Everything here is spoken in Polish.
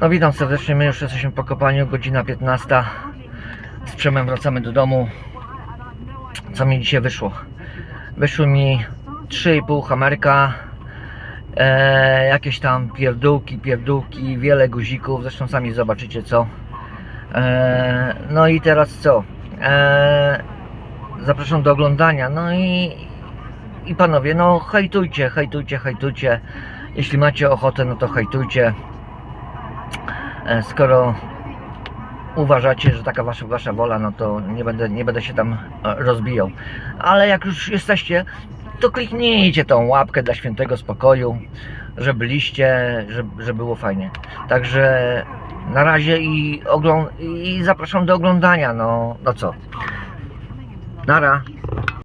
No witam serdecznie, my już jesteśmy po kopaniu, godzina 15. Z Przemem wracamy do domu. Co mi dzisiaj wyszło? Wyszły mi 3,5 hamerka, e, jakieś tam pierdółki, pierdółki, wiele guzików, zresztą sami zobaczycie co. E, no i teraz co? E, zapraszam do oglądania. No i, i panowie, no hejtujcie, hejtujcie, hejtujcie. Jeśli macie ochotę, no to hejtujcie. E, skoro uważacie, że taka wasza, wasza wola, no to nie będę, nie będę się tam e, rozbijał. Ale jak już jesteście, to kliknijcie tą łapkę dla świętego spokoju, że byliście, że, że było fajnie. Także na razie i, oglą- i zapraszam do oglądania, no, no co. Nara.